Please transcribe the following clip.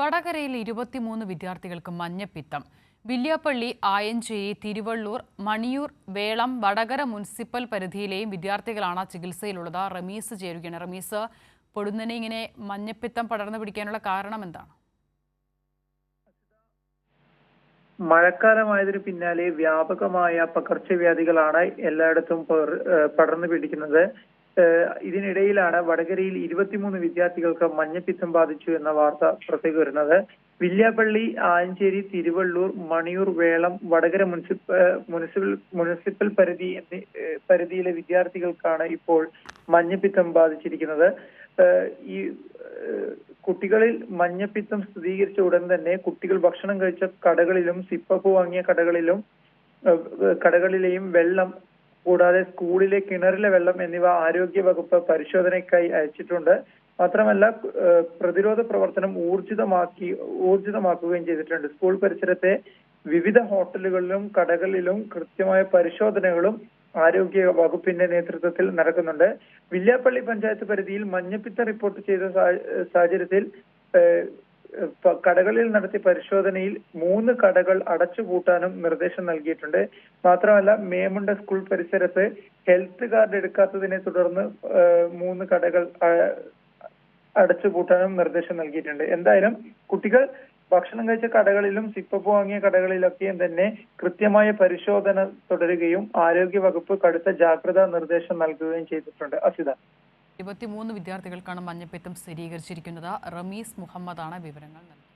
വടകരയിൽ ഇരുപത്തിമൂന്ന് വിദ്യാർത്ഥികൾക്ക് മഞ്ഞപ്പിത്തം. വില്യാപ്പള്ളി ആയഞ്ചേരി തിരുവള്ളൂർ മണിയൂർ വേളം വടകര മുനിസിപ്പൽ പരിധിയിലെയും വിദ്യാർത്ഥികളാണ് ചികിത്സയിലുള്ളത്. റമീസ് ചേരുകയാണ്. റമീസ് പൊടുന്നനെ ഇങ്ങനെ മഞ്ഞപ്പിത്തം പടർന്നു പിടിക്കാനുള്ള കാരണം എന്താണ്? മഴക്കാലമായതിനു പിന്നാലെ വ്യാപകമായ പകർച്ചവ്യാധികളാണ് എല്ലായിടത്തും പടർന്നു പിടിക്കുന്നത്. ഇതിനിടയിലാണ് വടകരയിൽ ഇരുപത്തിമൂന്ന് വിദ്യാർത്ഥികൾക്ക് മഞ്ഞപ്പിത്തം ബാധിച്ചു എന്ന വാർത്ത പുറത്തേക്ക് വരുന്നത്. Villiappally Ayanchery Thiruvallur Maniyur Velom Vadakara municipal municipal municipal പരിധി പരിധിയിലെ വിദ്യാർത്ഥികൾക്കാണ് ഇപ്പോൾ മഞ്ഞപ്പിത്തം ബാധിച്ചിരിക്കുന്നത്. ഈ കുട്ടികളിൽ മഞ്ഞപ്പിത്തം സ്ഥിരീകരിച്ച ഉടൻ തന്നെ കുട്ടികൾ ഭക്ഷണം കഴിച്ച കടകളിലും സിപ്പപ്പ് വാങ്ങിയ കടകളിലും കടകളിലെയും വെള്ളം കൂടാതെ സ്കൂളിലെ കിണറിലെ വെള്ളം എന്നിവ ആരോഗ്യ വകുപ്പ് പരിശോധനയ്ക്കായി അയച്ചിട്ടുണ്ട്. മാത്രമല്ല പ്രതിരോധ പ്രവർത്തനം ഊർജിതമാക്കി ഊർജിതമാക്കുകയും ചെയ്തിട്ടുണ്ട്. സ്കൂൾ പരിസരത്തെ വിവിധ ഹോട്ടലുകളിലും കടകളിലും കൃത്യമായ പരിശോധനകളും ആരോഗ്യ വകുപ്പിന്റെ നേതൃത്വത്തിൽ നടക്കുന്നുണ്ട്. വില്യാപ്പള്ളി പഞ്ചായത്ത് പരിധിയിൽ മഞ്ഞപ്പിത്ത റിപ്പോർട്ട് ചെയ്ത സാഹചര്യത്തിൽ കടകളിൽ നടത്തിയ പരിശോധനയിൽ മൂന്ന് കടകൾ അടച്ചുപൂട്ടാനും നിർദ്ദേശം നൽകിയിട്ടുണ്ട്. മാത്രമല്ല മേമുണ്ട സ്കൂൾ പരിസരത്ത് ഹെൽത്ത് കാർഡ് എടുക്കാത്തതിനെ തുടർന്ന് മൂന്ന് കടകൾ അടച്ചുപൂട്ടാനും നിർദ്ദേശം നൽകിയിട്ടുണ്ട്. എന്തായാലും കുട്ടികൾ ഭക്ഷണം കഴിച്ച കടകളിലും സിപ്പപ്പ് വാങ്ങിയ കടകളിലൊക്കെയും തന്നെ കൃത്യമായ പരിശോധന തുടരുകയും ആരോഗ്യ വകുപ്പ് കടുത്ത ജാഗ്രതാ നിർദ്ദേശം നൽകുകയും ചെയ്തിട്ടുണ്ട്. അസിത ഇരുപത്തിമൂന്ന് വിദ്യാർത്ഥികൾക്കാണ് മഞ്ഞപ്പിത്തം സ്ഥിരീകരിച്ചിരിക്കുന്നത്. റമീസ് മുഹമ്മദാണ് വിവരങ്ങൾ നൽകിയത്.